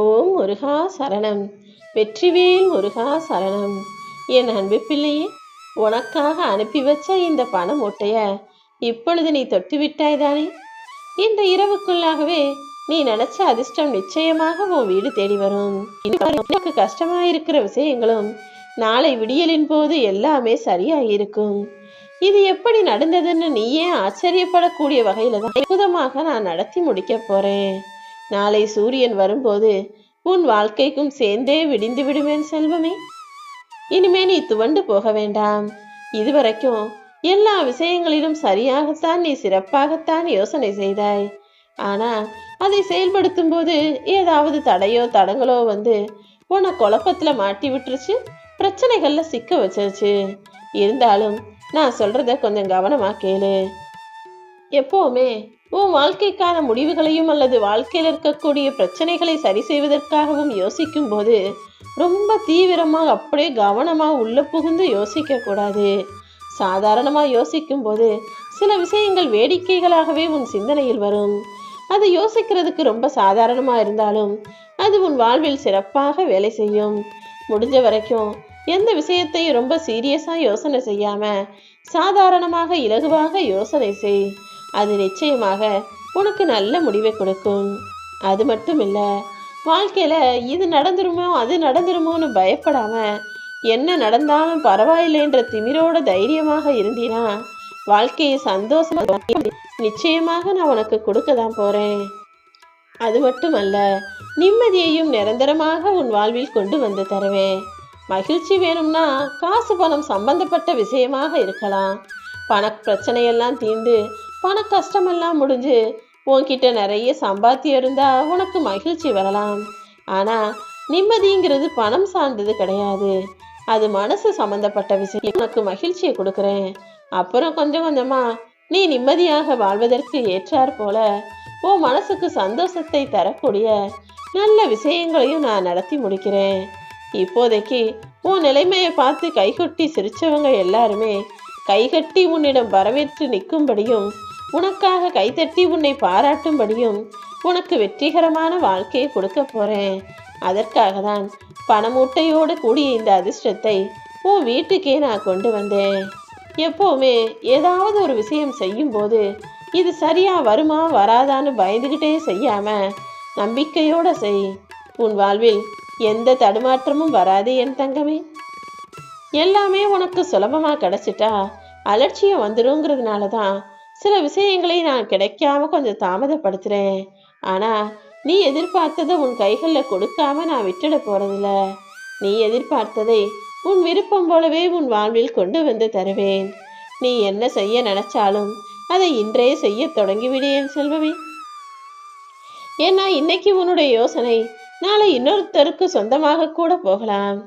ஓம் முருகா சரணம். வெற்றிவேல் முருகா சரணம். என் அன்பு பிள்ளையே உனக்காக அனுப்பி வச்ச இந்த பணம் ஒட்டைய. இப்பொழுது நீ தொட்டு விட்டாய்தானே இந்த இரவுக்குள்ளாகவே நீ நினைச்ச அதிர்ஷ்டம் நிச்சயமாக உன் வீடு தேடி வரும். உனக்கு கஷ்டமாயிருக்கிற விஷயங்களும் நாளை விடியலின் போது எல்லாமே சரியாயிருக்கும். இது எப்படி நடந்ததுன்னு நீயே ஆச்சரியப்படக்கூடிய வகையில தான் அற்புதமாக நான் நடத்தி முடிக்க போறேன். நாளை சூரியன் வரும்போது உன் வாழ்க்கைக்கும் சேர்ந்தே விடிந்து விடுவேன் செல்வமே. இனிமே நீ துவண்டு போக வேண்டாம். இதுவரைக்கும் எல்லா விஷயங்களிலும் சரியாகத்தான் நீ சிறப்பாகத்தான் யோசனை செய்தாய். ஆனா அதை செயல்படுத்தும் போது ஏதாவது தடையோ தடங்களோ வந்து உன்னை குழப்பத்துல மாட்டி விட்டுருச்சு பிரச்சனைகள்ல சிக்க வச்சிருச்சு. இருந்தாலும் நான் சொல்றத கொஞ்சம் கவனமா கேளு. எப்போவுமே உன் வாழ்க்கைக்கான முடிவுகளையும் அல்லது வாழ்க்கையில் இருக்கக்கூடிய பிரச்சனைகளை சரி செய்வதற்காகவும் யோசிக்கும் போது ரொம்ப தீவிரமாக அப்படியே கவனமாக உள்ள புகுந்து யோசிக்க கூடாது சாதாரணமா யோசிக்கும் போது சில விஷயங்கள் வேடிக்கைகளாகவே உன் சிந்தனையில் வரும். அது யோசிக்கிறதுக்கு ரொம்ப சாதாரணமாக இருந்தாலும் அது உன் வாழ்வில் சிறப்பாக வேலை செய்யும். முடிஞ்ச வரைக்கும் எந்த விஷயத்தையும் ரொம்ப சீரியஸாக யோசனை செய்யாமல் சாதாரணமாக இலகுவாக யோசனை செய். அது நிச்சயமாக உனக்கு நல்ல முடிவை கொடுக்கும். அது மட்டும் இல்லை வாழ்க்கையில் இது நடந்துருமோ அது நடந்துருமோன்னு பயப்படாமல் என்ன நடந்தாலும் பரவாயில்லைன்ற திமிரோட தைரியமாக இருந்தீனா வாழ்க்கையை சந்தோஷமாக நிச்சயமாக நான் உனக்கு கொடுக்க தான் போகிறேன் அது மட்டுமல்ல நிம்மதியையும் நிரந்தரமாக உன் வாழ்வில் கொண்டு வந்து தருவேன். மகிழ்ச்சி வேணும்னா காசு பணம் சம்பந்தப்பட்ட விஷயமாக இருக்கலாம். பண பிரச்சனையெல்லாம் தீர்ந்து பண கஷ்டமெல்லாம் முடிஞ்சு உன்கிட்ட நிறைய சம்பாத்தியம் இருந்தா உனக்கு மகிழ்ச்சி வரலாம். ஆனா நிம்மதிங்கிறது பணம் சார்ந்தது கிடையாது. அது மனசு சம்பந்தப்பட்ட விஷயம் உனக்கு மகிழ்ச்சியை கொடுக்குறேன். அப்புறம் கொஞ்சம் கொஞ்சமா நீ நிம்மதியாக வாழ்வதற்கு ஏற்றாற் போல உன் மனசுக்கு சந்தோஷத்தை தரக்கூடிய நல்ல விஷயங்களையும் நான் நடத்தி முடிக்கிறேன். இப்போதைக்கு உன் நிலைமையை பார்த்து கைகொட்டி சிரிச்சவங்க எல்லாருமே கைகட்டி உன்னிடம் வரவேற்று நிற்கும்படியும் உனக்காக கைத்தட்டி உன்னை பாராட்டும்படியும் உனக்கு வெற்றிகரமான வாழ்க்கையை கொடுக்க போறேன். அதற்காக தான் பணமூட்டையோடு கூடிய இந்த அதிர்ஷ்டத்தை உன் வீட்டுக்கே நான் கொண்டு வந்தேன். எப்போவுமே ஏதாவது ஒரு விஷயம் செய்யும்போது இது சரியா வருமா வராதான்னு பயந்துகிட்டே செய்யாம நம்பிக்கையோட செய். உன் வாழ்வில் எந்த தடுமாற்றமும் வராது என் தங்கமே. எல்லாமே உனக்கு சுலபமாக கிடச்சிட்டா அலட்சியம் வந்துருங்கிறதுனால தான் சில விஷயங்களை நான் கிடைக்காம கொஞ்சம் தாமதப்படுத்துறேன். ஆனா நீ எதிர்பார்த்ததை உன் கைகளில் கொடுக்காம நான் விட்டுட போறதில்ல. நீ எதிர்பார்த்ததை உன் விருப்பம் போலவே உன் வாழ்வில் கொண்டு வந்து தருவேன். நீ என்ன செய்ய நினைச்சாலும் அதை இன்றே செய்ய தொடங்கிவிடு என் செல்வமே. ஏன்னா இன்னைக்கு உன்னுடைய யோசனை நாளை இன்னொருத்தருக்கு சொந்தமாக கூட போகலாம்.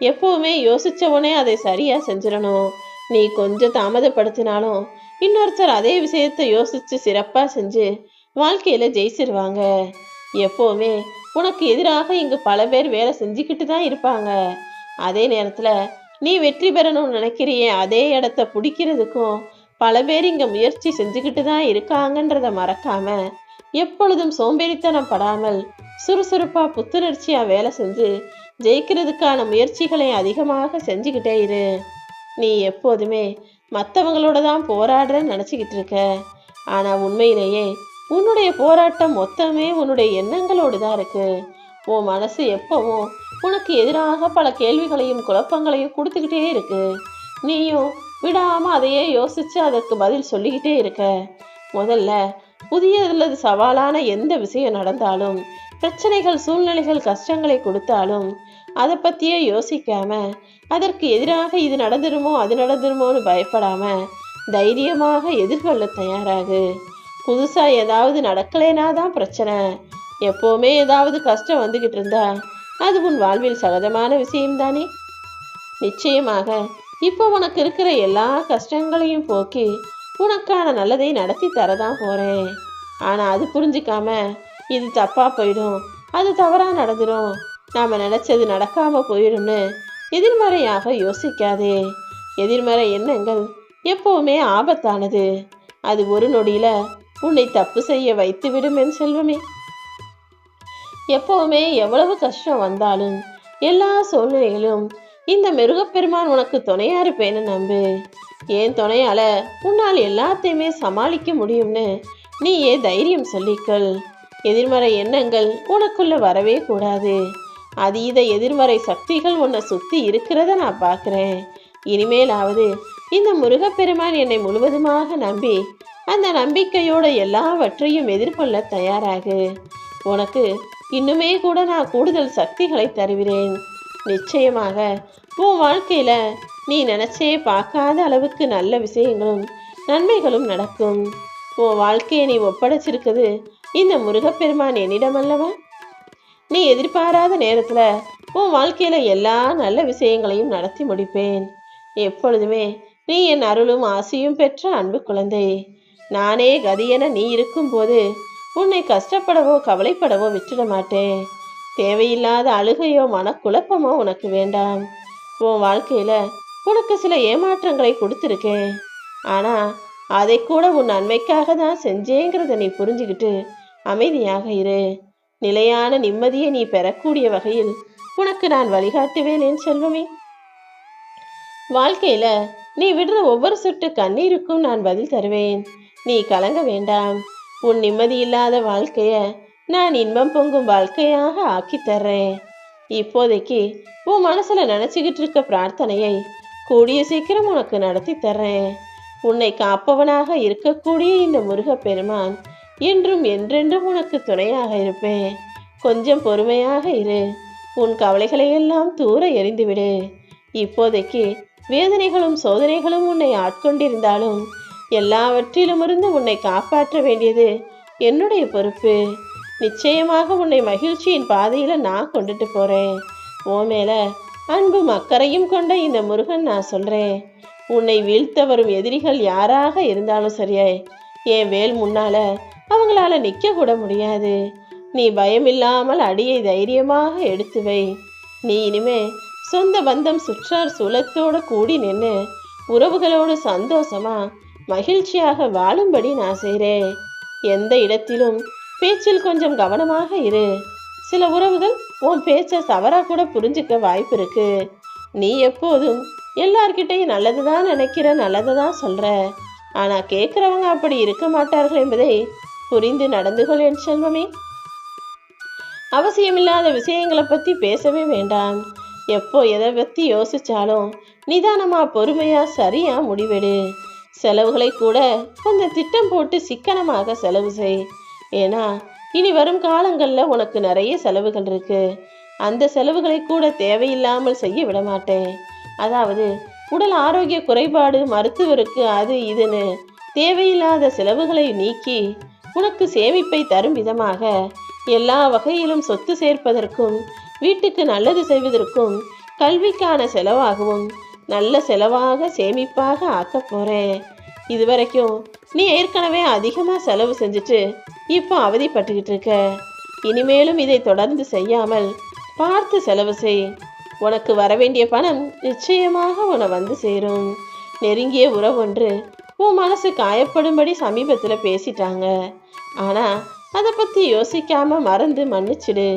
எப்பவுமே யோசிச்சவனே அதை சரியா செஞ்சிடணும். நீ கொஞ்சம் தாமதப்படுத்தினாலும் இன்னொருத்தர் அதே விஷயத்தை யோசிச்சு சிறப்பாக செஞ்சு வாழ்க்கையில் ஜெயிச்சிருவாங்க. எப்போவுமே உனக்கு எதிராக இங்கு பல பேர் வேலை செஞ்சுக்கிட்டு தான் இருப்பாங்க. அதே நேரத்தில் நீ வெற்றி பெறணும்னு நினைக்கிறியே அதே இடத்த பிடிக்கிறதுக்கும் பல பேர் இங்கே முயற்சி செஞ்சுக்கிட்டு தான் இருக்காங்கன்றத மறக்காம எப்பொழுதும் சோம்பேறித்தனம் படாமல் சுறுசுறுப்பாக புத்துணர்ச்சியாக வேலை செஞ்சு ஜெயிக்கிறதுக்கான முயற்சிகளை அதிகமாக செஞ்சுக்கிட்டே இரு. நீ எப்போதுமே மற்றவங்களோட தான் போராடுறேன்னு நினச்சிக்கிட்டு இருக்க ஆனால் உண்மையிலேயே உன்னுடைய போராட்டம் மொத்தமே உன்னுடைய எண்ணங்களோடு தான் இருக்கு. உன் மனசு எப்பவும் உனக்கு எதிராக பல கேள்விகளையும் குழப்பங்களையும் கொடுத்துக்கிட்டே இருக்கு. நீயும் விடாமல் அதையே யோசித்து அதற்கு பதில் சொல்லிக்கிட்டே இருக்க. முதல்ல புதிய அல்லது சவாலான எந்த விஷயம் நடந்தாலும் பிரச்சனைகள் சூழ்நிலைகள் கஷ்டங்களை கொடுத்தாலும் அதை பத்தியே யோசிக்காம அதற்கு எதிராக இது நடந்துருமோ அது நடந்துருமோன்னு பயப்படாம தைரியமாக எதிர்கொள்ள தயாராகு. புதுசா ஏதாவது நடக்கலைனா தான் பிரச்சனை. எப்போவுமே ஏதாவது கஷ்டம் வந்துகிட்டு இருந்தா அது உன் வாழ்வில் சகஜமான விஷயம்தானே நிச்சயமாக இப்போ உனக்கு இருக்கிற எல்லா கஷ்டங்களையும் போக்கி உனக்கான நல்லதை நடத்தி தரதான் போறேன். ஆனா அது புரிஞ்சுக்காம இது தப்பா போயிடும். அது தவறா நடந்துடும் நாம நினைச்சது நடக்காம போயிடும்னு எதிர்மறையாக யோசிக்காதே. எதிர்மறை எண்ணங்கள் எப்பவுமே ஆபத்தானது. அது ஒரு நொடியில உன்னை தப்பு செய்ய வைத்து விடும் என் செல்வமே. எப்பவுமே எவ்வளவு கஷ்டம் வந்தாலும் எல்லா சூழ்நிலையிலும் இந்த மிருகப்பெருமான் உனக்கு துணையா இருப்பேன்னு நம்பு. ஏன் துணையால உன்னால் எல்லாத்தையுமே சமாளிக்க முடியும்னு நீயே தைரியம் சொல்லிக்கொள். எதிர்மறை எண்ணங்கள் உனக்குள்ள வரவே கூடாது. அதீத எதிர்மறை சக்திகள் உன்னை சுத்தி இருக்கிறத நான் பார்க்குறேன். இனிமேலாவது இந்த முருகப்பெருமான் என்னை முழுவதுமாக நம்பி அந்த நம்பிக்கையோட எல்லாவற்றையும் எதிர்கொள்ள தயாராகு. உனக்கு இன்னுமே கூட நான் கூடுதல் சக்திகளை தருகிறேன். நிச்சயமாக உன் வாழ்க்கையில நீ நினைச்சே பார்க்காத அளவுக்கு நல்ல விஷயங்களும் நன்மைகளும் நடக்கும். உன் வாழ்க்கையை நீ ஒப்படைச்சிருக்குது இந்த முருகப்பெருமான் என்னிடம் அல்லவா? நீ எதிர்பாராத நேரத்துல உன் வாழ்க்கையில எல்லா நல்ல விஷயங்களையும் நடத்தி முடிப்பேன். எப்பொழுதுமே நீ என் அருளும் ஆசையும் பெற்ற அன்பு குழந்தை. நானே கதியென நீ இருக்கும்போது உன்னை கஷ்டப்படவோ கவலைப்படவோ விட்டுட மாட்டேன். தேவையில்லாத அழுகையோ மனக்குழப்பமோ உனக்கு வேண்டாம். உன் வாழ்க்கையில உனக்கு சில ஏமாற்றங்களை கொடுத்துருக்கேன். ஆனால் அதை கூட உன் நன்மைக்காக தான் செஞ்சேங்கிறத நீ புரிஞ்சுக்கிட்டு அமைதியாக இரு. நிலையான நிம்மதியை நீ பெறக்கூடிய வகையில் உனக்கு நான் வழிகாட்டுவேன் என் செல்வமே. வாழ்க்கையில நீ விடுற ஒவ்வொரு சொட்டு கண்ணீருக்கும் நான் பதில் தருவேன். நீ கலங்க வேண்டாம். உன் நிம்மதி இல்லாத வாழ்க்கைய நான் இன்பம் பொங்கும் வாழ்க்கையாக ஆக்கி தர்றேன். இப்போதைக்கு உன் மனசுல நினைச்சுக்கிட்டு இருக்க பிரார்த்தனையை கூடிய சீக்கிரம் உனக்கு நடத்தி தர்றேன். உன்னை காப்பவனாக இருக்கக்கூடிய இந்த முருகப்பெருமான் என்றும் என்றென்றும் உனக்கு துணையாக இருப்பேன். கொஞ்சம் பொறுமையாக இரு. உன் கவலைகளையெல்லாம் தூர எறிந்துவிடு. இப்போதைக்கு வேதனைகளும் சோதனைகளும் உன்னை ஆட்கொண்டிருந்தாலும் எல்லாவற்றிலுமிருந்து உன்னை காப்பாற்ற வேண்டியது என்னுடைய பொறுப்பு. நிச்சயமாக உன்னை மகிழ்ச்சியின் பாதையில் நான் கொண்டுட்டு போகிறேன் ஓ மேலே அன்பும் அக்கறையும் கொண்ட இந்த முருகன் நான் சொல்றேன் உன்னை வீழ்த்த வரும் எதிரிகள் யாராக இருந்தாலும் சரியே என் வேல் முன்னால அவங்களால நிக்க கூட முடியாது. நீ பயமில்லாமல் அடியை தைரியமாக எடுத்து வை. நீ இனிமே சொந்த பந்தம் சுற்றார் சுலத்தோட கூடி நின்று உறவுகளோடு சந்தோஷமா மகிழ்ச்சியாக வாழும்படி நான் செய்கிறேன் எந்த இடத்திலும் பேச்சில் கொஞ்சம் கவனமாக இரு. சில உறவுகள் உன் பேச்சை தவறாக கூட புரிஞ்சுக்க வாய்ப்பு இருக்கு. நீ எப்போதும் எல்லார்கிட்டையும் நல்லதுதான் நினைக்கிற நல்லதுதான் சொல்கிற ஆனால் கேட்குறவங்க அப்படி இருக்க மாட்டார்கள் என்பதை புரிந்து நடந்து கொள் என் செல்வமே. அவசியமில்லாத விஷயங்களை பற்றி பேசவே வேண்டாம். எப்போ எதை பற்றி யோசித்தாலும் நிதானமாக பொறுமையாக சரியாக முடிவெடு. செலவுகளை கூட கொஞ்சம் திட்டம் போட்டு சிக்கனமாக செலவு செய். ஏன்னா இனி வரும் காலங்களில் உனக்கு நிறைய செலவுகள் இருக்கு. அந்த செலவுகளை கூட தேவையில்லாமல் செய்ய விட மாட்டேன். அதாவது உடல் ஆரோக்கிய குறைபாடு மருத்துவருக்கு அது இதுன்னு தேவையில்லாத செலவுகளை நீக்கி உனக்கு சேமிப்பை தரும் விதமாக எல்லா வகையிலும் சொத்து சேர்ப்பதற்கும் வீட்டுக்கு நல்லது செய்வதற்கும் கல்விக்கான செலவாகவும் நல்ல செலவாக சேமிப்பாக ஆக்க போகிறேன் இதுவரைக்கும் நீ ஏற்கனவே அதிகமாக செலவு செஞ்சுட்டு இப்போ அவதிப்பட்டுக்கிட்டு இருக்க இனிமேலும் இதை தொடர்ந்து செய்யாமல் பார்த்து செலவு செய். உனக்கு வரவேண்டிய பணம் நிச்சயமாக உன வந்து சேரும். நெருங்கிய உறவொன்று உன் மனசு காயப்படும்படி சமீபத்தில் பேசிட்டாங்க. ஆனால் அதை பற்றி யோசிக்காம மறந்து மன்னிச்சிடு.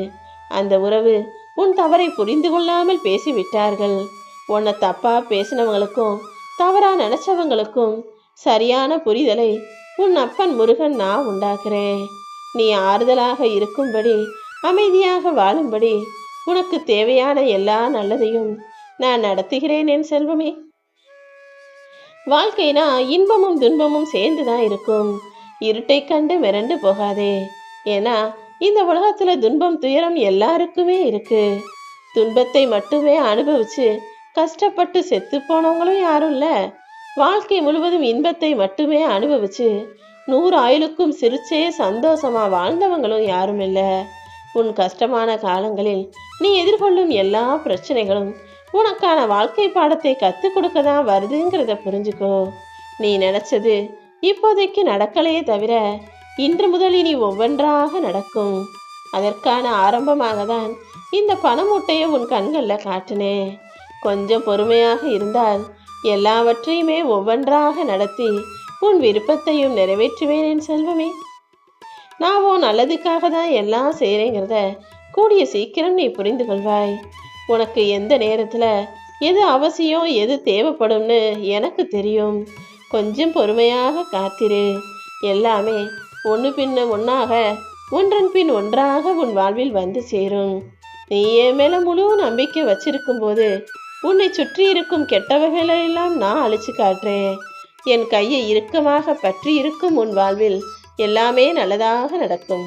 அந்த உறவு உன் தவறை புரிந்து கொள்ளாமல் பேசிவிட்டார்கள். உன்னை தப்பாக பேசினவங்களுக்கும் தவறாக நினச்சவங்களுக்கும் சரியான புரிதலை உன் அப்பன் முருகன் நான் உண்டாக்குறேன் நீ ஆறுதலாக இருக்கும்படி அமைதியாக வாழும்படி உனக்கு தேவையான எல்லா நல்லதையும் நான் நடத்துகிறேன் என் செல்வமே. வாழ்க்கைனா இன்பமும் துன்பமும் சேர்ந்து தான் இருக்கும். இருட்டை கண்டு மிரண்டு போகாதே. ஏன்னா இந்த உலகத்துல துன்பம் துயரம் எல்லாருக்குமே இருக்கு. துன்பத்தை மட்டுமே அனுபவிச்சு கஷ்டப்பட்டு செத்து போனவங்களும் யாரும் இல்லை. வாழ்க்கை முழுவதும் இன்பத்தை மட்டுமே அனுபவிச்சு நூறு ஆயுளுக்கும் சிரிச்சே சந்தோஷமா வாழ்ந்தவங்களும் யாரும் இல்லை. உன் கஷ்டமான காலங்களில் நீ எதிர்கொள்ளும் எல்லா பிரச்சனைகளும் உனக்கான வாழ்க்கை பாடத்தை கற்றுக் கொடுக்க தான் வருதுங்கிறத புரிஞ்சுக்கோ. நீ நினைச்சது இப்போதைக்கு நடக்கலையே தவிர இன்று முதல் இனி ஒவ்வொன்றாக நடக்கும். அதற்கான ஆரம்பமாக தான் இந்த பணமூட்டையை உன் கண்களில் காட்டினேன். கொஞ்சம் பொறுமையாக இருந்தால் எல்லாவற்றையுமே ஒவ்வொன்றாக நடத்தி உன் விருப்பத்தையும் நிறைவேற்றுவேன் என் செல்வமே. நான் உன் நல்லதுக்காக தான் எல்லாம் செய்கிறேங்கிறத கூடிய சீக்கிரம் நீ புரிந்து கொள்வாய். உனக்கு எந்த நேரத்தில் எது அவசியம் எது தேவைப்படும்னு எனக்கு தெரியும். கொஞ்சம் பொறுமையாக காத்திரு. எல்லாமே ஒன்று பின்ன ஒன்றாக ஒன்றன் பின் ஒன்றாக உன் வாழ்வில் வந்து சேரும். நீ என் மேலே முழு நம்பிக்கை வச்சிருக்கும் போது உன்னை சுற்றி இருக்கும் கெட்டவைகளெல்லாம் நான் அழிச்சு காட்டுறேன். என் கையை இறுக்கமாக பற்றி இருக்கும் உன் வாழ்வில் எல்லாமே நல்லதாக நடக்கும்.